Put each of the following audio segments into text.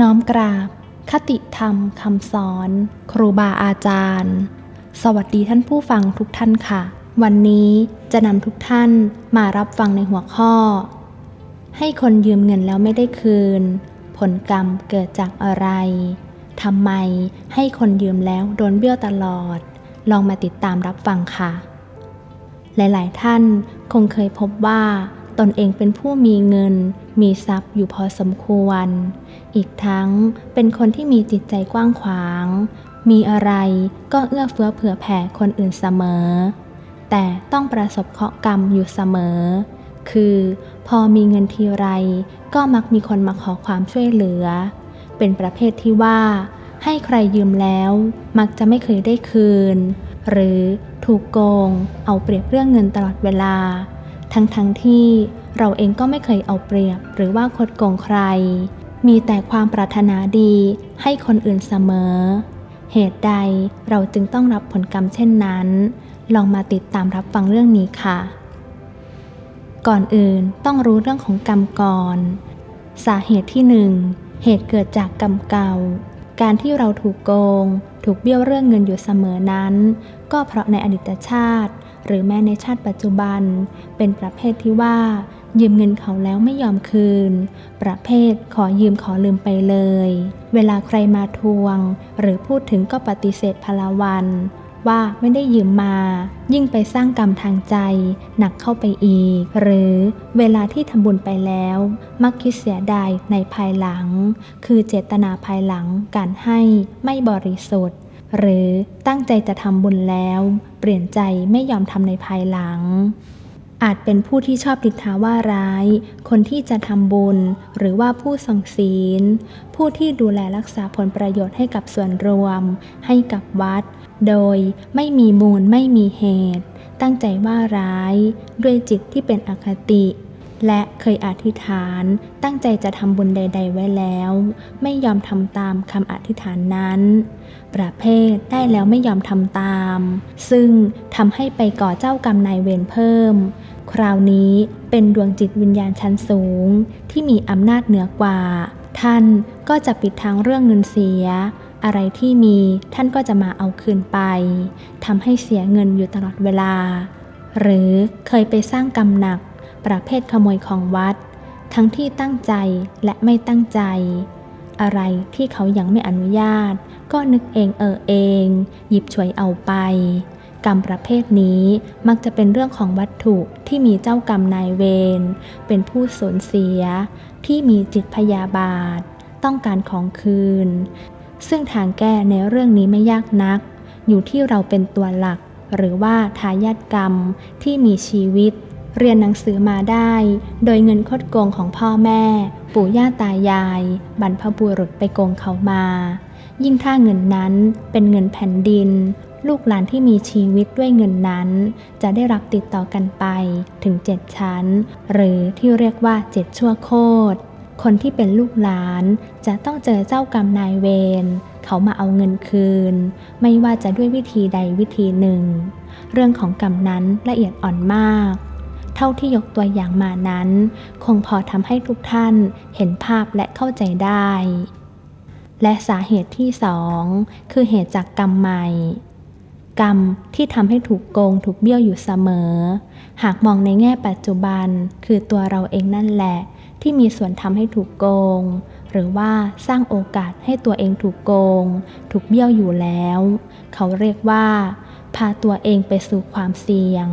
น้อมกราบ คติธรรมคำสอน ครูบาอาจารย์ สวัสดีท่านผู้ฟังทุกท่านค่ะ วันนี้จะนำทุกท่านมารับฟังในหัวข้อ ให้คนยืมเงินแล้วไม่ได้คืน ผลกรรมเกิดจากอะไรทำไมให้คนยืมแล้วโดนเบี้ยวตลอด ลองมาติดตามรับฟังค่ะ หลาย ๆ ท่านคงเคยพบว่าตนเองเป็นผู้มีเงิน มีทรัพย์อยู่พอสมควร อีกทั้งเป็นคนที่มีจิตใจกว้างขวาง มีอะไรก็เอื้อเฟื้อเผื่อแผ่คนอื่นเสมอ แต่ต้องประสบเคราะห์กรรมอยู่เสมอ คือพอมีเงินทีไร ก็มักมีคนมาขอความช่วยเหลือ เป็นประเภทที่ว่า ให้ใครยืมแล้ว มักจะไม่เคยได้คืน หรือถูกโกง เอาเปรียบเรื่องเงินตลอดเวลา ทั้งๆทที่ เราเองก็ไม่เคยเอาเปรียบหรือว่าคดโกงใคร มีแต่ความปรารถนาดีให้คนอื่นเสมอ เหตุใดเราจึงต้องรับผลกรรมเช่นนั้น ลองมาติดตามรับฟังเรื่องนี้ค่ะ ก่อนอื่นต้องรู้เรื่องของกรรมก่อน สาเหตุที่หนึ่งเหตุเกิดจากกรรมเก่า การที่เราถูกโกง ถูกเบี้ยวเรื่องเงินอยู่เสมอนั้น ก็เพราะในอดีตชาติ หรือแม้ในชาติปัจจุบัน เป็นประเภทที่ว่า ยืมเงินเขาแล้วไม่ยอมคืน ประเภทขอยืมขอลืมไปเลย เวลาใครมาทวง หรือพูดถึงก็ปฏิเสธพลาวัน ว่าไม่ได้ยืมมา ยิ่งไปสร้างกรรมทางใจ หนักเข้าไปอีก หรือเวลาที่ทำบุญไปแล้ว มักคิดเสียดายในภายหลัง คือเจตนาภายหลังการให้ไม่บริสุทธิ์หรือตั้งใจจะทำบุญแล้ว เปลี่ยนใจไม่ยอมทำในภายหลัง อาจเป็นผู้ที่ชอบดิทาว่าร้าย คนที่จะทำบุญ หรือว่าผู้ส่งศีล ผู้ที่ดูแลรักษาผลประโยชน์ให้กับส่วนรวม ให้กับวัด โดยไม่มีมูลไม่มีเหตุ ตั้งใจว่าร้าย ด้วยจิตที่เป็นอคติ และเคยอธิษฐานตั้งใจจะทำบุญใด ๆ ไว้แล้ว ไม่ยอมทำตามคำอธิษฐานนั้น ประเภทได้แล้วไม่ยอมทำตาม ซึ่งทำให้ไปก่อเจ้ากรรมนายเวรเพิ่ม คราวนี้เป็นดวงจิตวิญญาณชั้นสูง ที่มีอำนาจเหนือกว่า ท่านก็จะปิดทางเรื่องเงินเสีย อะไรที่มีท่านก็จะมาเอาคืนไปทำให้เสียเงินอยู่ตลอดเวลา หรือเคยไปสร้างกรรมหนัก ประเภทขโมยของวัด ทั้งที่ตั้งใจและไม่ตั้งใจ อะไรที่เขายังไม่อนุญาต ก็นึกเองเออเอง หยิบฉวยเอาไป กรรมประเภทนี้มักจะเป็นเรื่องของวัตถุที่มีเจ้ากรรมนายเวรเป็นผู้สูญเสีย ที่มีจิตพยาบาท ต้องการของคืน ซึ่งทางแก้ในเรื่องนี้ไม่ยากนัก อยู่ที่เราเป็นตัวหลักหรือว่าทายาทกรรมที่มีชีวิต เรียนหนังสือมาได้ โดยเงินคดโกงของพ่อแม่ ปู่ย่าตายาย บรรพบุรุษไปโกงเขามา ยิ่งถ้าเงินนั้นเป็นเงินแผ่นดิน ลูกหลานที่มีชีวิตด้วยเงินนั้น จะได้รับติดต่อกันไปถึงเจ็ดชั้น หรือที่เรียกว่าเจ็ดชั่วโคตรคนที่เป็นลูกหลานจะต้องเจอเจ้ากรรมนายเวรเขามาเอาเงินคืน ไม่ว่าจะด้วยวิธีใดวิธีหนึ่ง เรื่องของกรรมนั้นละเอียดอ่อนมาก เท่าที่ยกตัวอย่างมานั้น คงพอทำให้ทุกท่านเห็นภาพและเข้าใจได้ และสาเหตุที่สองคือเหตุจากกรรมใหม่ กรรมที่ทำให้ถูกโกงถูกเบี้ยวอยู่เสมอ หากมองในแง่ปัจจุบัน คือตัวเราเองนั่นแหละ ที่มีส่วนทำให้ถูกโกง หรือว่าสร้างโอกาสให้ตัวเองถูกโกง ถูกเบี้ยวอยู่แล้ว เขาเรียกว่า พาตัวเองไปสู่ความเสี่ยง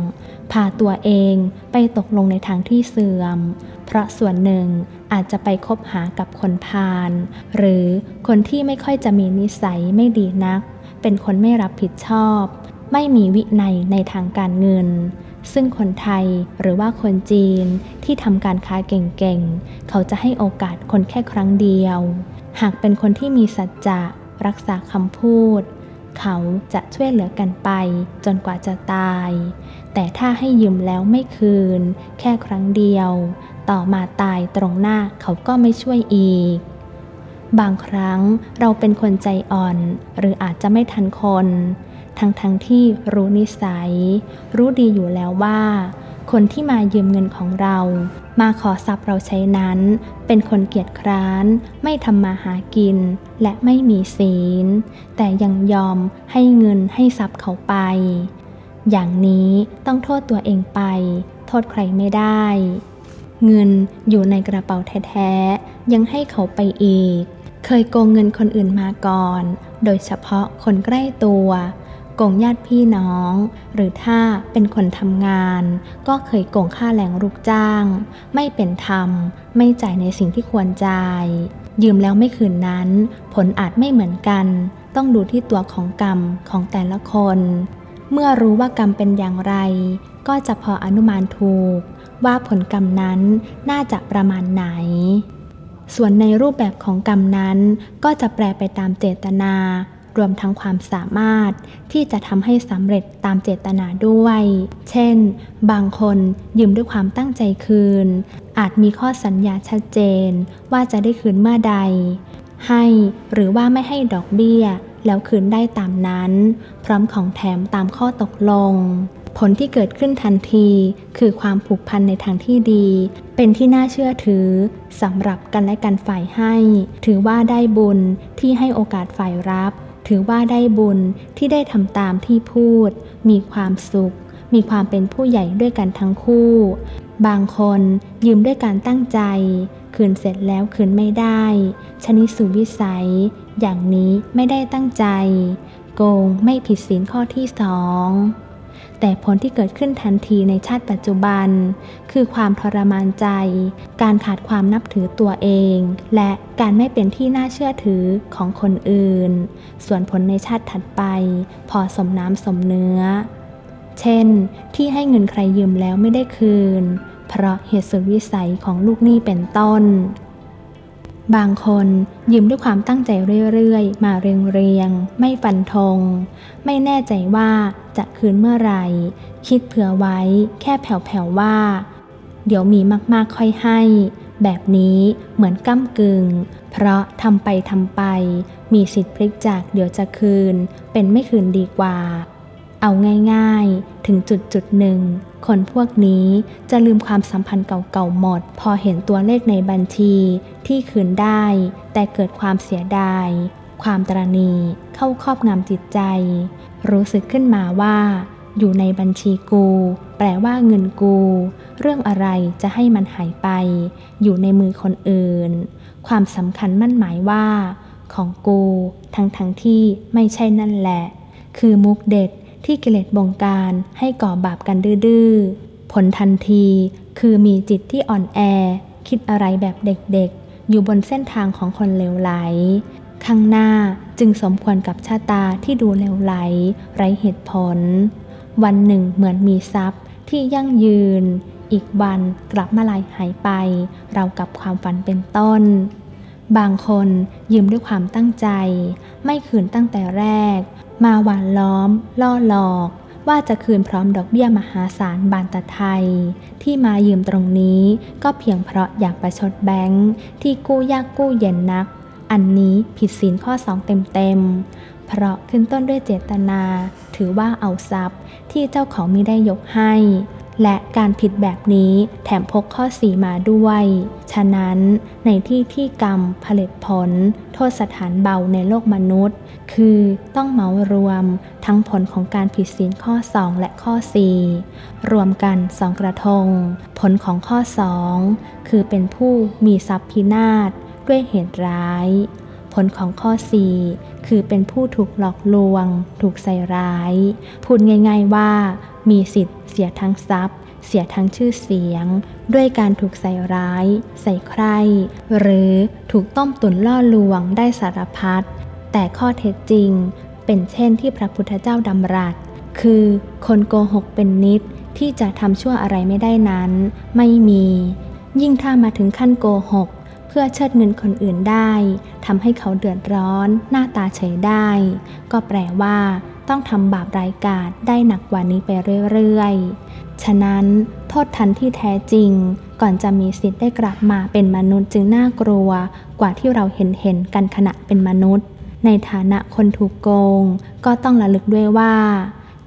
พาตัวเองไปตกลงในทางที่เสื่อม เพราะส่วนหนึ่งอาจจะไปคบหากับคนพาลหรือคนที่ไม่ค่อยจะมีนิสัยไม่ดีนัก เป็นคนไม่รับผิดชอบ ไม่มีวินัยในทางการเงิน ซึ่งคนไทยหรือว่าคนจีนที่ทำการค้าเก่งๆ เขาจะให้โอกาสคนแค่ครั้งเดียว หากเป็นคนที่มีสัจจะรักษาคำพูด เขาจะช่วยเหลือกันไป จนกว่าจะตาย แต่ถ้าให้ยืมแล้วไม่คืน แค่ครั้งเดียว ต่อมาตายตรงหน้าเขาก็ไม่ช่วยอีก บางครั้งเราเป็นคนใจอ่อน หรืออาจจะไม่ทันคน ทั้งทั้งๆที่รู้นิสัย รู้ดีอยู่แล้วว่า คนที่มายืมเงินของเรา มาขอทรัพย์เราใช้นั้น เป็นคนเกียจคร้าน ไม่ทำมาหากิน และไม่มีศีล แต่ยังยอมให้เงินให้ทรัพย์เขาไป อย่างนี้ต้องโทษตัวเองไป โทษใครไม่ได้ เงินอยู่ในกระเป๋าแท้ๆ ยังให้เขาไปอีก เคยโกงเงินคนอื่นมาก่อน โดยเฉพาะคนใกล้ตัว โกงญาติพี่น้อง หรือถ้าเป็นคนทำงาน ก็เคยโกงค่าแรงลูกจ้าง ไม่เป็นธรรม ไม่จ่ายในสิ่งที่ควรจ่าย ยืมแล้วไม่คืนนั้น ผลอาจไม่เหมือนกัน ต้องดูที่ตัวของกรรมของแต่ละคน เมื่อรู้ว่ากรรมเป็นอย่างไร ก็จะพออนุมานถูก ว่าผลกรรมนั้นน่าจะประมาณไหนส่วนในรูปแบบของกรรมนั้นก็จะแปลไปตามเจตนา รวมทั้งความสามารถที่จะทำให้สำเร็จตามเจตนาด้วย เช่น บางคนยืมด้วยความตั้งใจคืน อาจมีข้อสัญญาชัดเจน ว่าจะได้คืนเมื่อใด ให้หรือว่าไม่ให้ดอกเบี้ย แล้วคืนได้ตามนั้น พร้อมของแถมตามข้อตกลง ผลที่เกิดขึ้นทันทีคือความผูกพันในทางที่ดี เป็นที่น่าเชื่อถือสำหรับกันและกันฝ่ายให้ ถือว่าได้บุญที่ให้โอกาสฝ่ายรับ ถือว่าได้บุญที่ได้ทำตามที่พูด มีความสุข มีความเป็นผู้ใหญ่ด้วยกันทั้งคู่ บางคนยืมด้วยการตั้งใจ คืนเสร็จแล้วคืนไม่ได้ ชนิดสุวิสัย อย่างนี้ไม่ได้ตั้งใจ โกงไม่ผิดศีลข้อที่สอง แต่ผลที่เกิดขึ้นทันทีในชาติปัจจุบัน คือความทรมานใจ การขาดความนับถือตัวเอง และการไม่เป็นที่น่าเชื่อถือของคนอื่น ส่วนผลในชาติถัดไป พอสมน้ำสมเนื้อ เช่น ที่ให้เงินใครยืมแล้วไม่ได้คืน เพราะเหตุสุดวิสัยของลูกหนี้เป็นต้น บางคนยืมด้วยความตั้งใจเรื่อยๆ มาเรียงๆไม่ฟันธง ไม่แน่ใจว่าจะคืนเมื่อไหร่ คิดเผื่อไว้แค่แผ่วๆว่า เดี๋ยวมีมากๆค่อยให้ แบบนี้เหมือนก้ำกึ่ง เพราะทำไปทำไป มีสิทธิ์พลิกจากเดี๋ยวจะคืน เป็นไม่คืนดีกว่า เอาง่ายๆ ถึงจุดจุดหนึ่ง คนพวกนี้จะลืมความสัมพันธ์เก่าๆหมด พอเห็นตัวเลขในบัญชีที่คืนได้ แต่เกิดความเสียดาย ความตรณีเข้าครอบงำจิตใจ รู้สึกขึ้นมาว่า อยู่ในบัญชีกู แปลว่าเงินกู เรื่องอะไรจะให้มันหายไป อยู่ในมือคนอื่น ความสำคัญมั่นหมายว่า ของกู ทั้งทั้งที่ไม่ใช่นั่นแหละ คือมุกเด็ด ที่กิเลสบงการให้ก่อบาปกันดื้อๆผลทันทีคือมีจิตที่อ่อนแอ คิดอะไรแบบเด็กๆ อยู่บนเส้นทางของคนเลวไหล ข้างหน้าจึงสมควรกับชะตาที่ดูเลวไหล ไร้เหตุผล วันหนึ่งเหมือนมีทรัพย์ที่ยั่งยืน อีกวันกลับมาลายหายไป เรากับความฝันเป็นต้น บางคนยืมด้วยความตั้งใจ ไม่คืนตั้งแต่แรก มาหวานล้อม ล่อหลอก ว่าจะคืนพร้อมดอกเบี้ยมหาศาลบานตะไทย ที่มายืมตรงนี้ก็เพียงเพราะอยากประชดแบงค์ที่กู้ยากกู้เย็นนัก อันนี้ผิดศีลข้อสองเต็มๆเพราะขึ้นต้นด้วยเจตนา ถือว่าเอาทรัพย์ที่เจ้าของมิได้ยกให้ และการผิดแบบนี้แถมพกข้อสีมาด้วย ฉะนั้นในที่ที่กรรมผลิตผล โทษสถานเบาในโลกมนุษย์ คือต้องเหมารวมทั้งผลของการผิดศีลข้อ 2 และข้อ 4 รวมกันสองกระทง ผลของข้อ 2 คือเป็นผู้มีทรัพย์พินาศด้วยเหตุร้ายผลของข้อ 4 คือเป็นผู้ถูกหลอกลวง ถูกใส่ร้าย พูดง่าย ๆว่า มีสิทธิ์เสียทั้งทรัพย์ เสียทั้งชื่อเสียง ด้วยการถูกใส่ร้าย ใส่ใคร หรือถูกต้มตุนล่อลวงได้สารพัดแต่ข้อเท็จจริง เป็นเช่นที่พระพุทธเจ้าดำรัส คือคนโกหกเป็นนิดที่จะทำชั่วอะไรไม่ได้นั้น ไม่มี ยิ่งถ้ามาถึงขั้นโกหก เพื่อเชิดเงินคนอื่นได้ทำให้เขาเดือดร้อน หน้าตาเฉยได้ ก็แปลว่า ต้องทำบาปร้ายกาจได้หนักกว่านี้ไปเรื่อยๆ ฉะนั้นโทษทันที่แท้จริง ก่อนจะมีสิทธิ์ได้กลับมาเป็นมนุษย์จึงน่ากลัว กว่าที่เราเห็นเห็นๆกันขณะเป็นมนุษย์ ในฐานะคนถูกโกง ก็ต้องระลึกด้วยว่า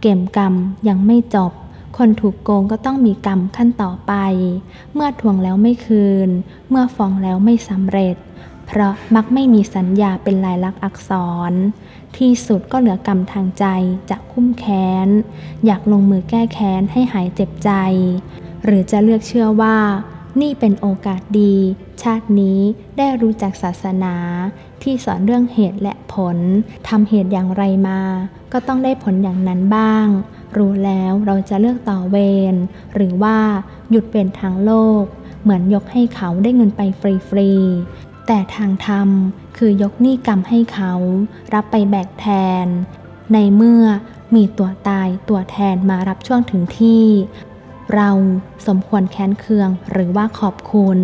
เกมกรรมยังไม่จบ คนถูกโกงก็ต้องมีกรรมขั้นต่อไป เมื่อทวงแล้วไม่คืน เมื่อฟ้องแล้วไม่สำเร็จ เพราะมักไม่มีสัญญาเป็นลายลักษณ์อักษร ที่สุดก็เหลือกรรมทางใจจะคุ้มแค้น อยากลงมือแก้แค้นให้หายเจ็บใจ หรือจะเลือกเชื่อว่า นี่เป็นโอกาสดี ชาตินี้ได้รู้จักศาสนา ที่สอนเรื่องเหตุและผลทำเหตุอย่างไรมา ก็ต้องได้ผลอย่างนั้นบ้าง รู้แล้วเราจะเลือกต่อเวรหรือว่าหยุดเป็นทางโลก เหมือนยกให้เขาได้เงินไปฟรีๆ แต่ทางธรรมคือยกหนี้กรรมให้เขา รับไปแบกแทน ในเมื่อมีตัวตายตัวแทนมารับช่วงถึงที่ เราสมควรแค้นเคืองหรือว่าขอบคุณ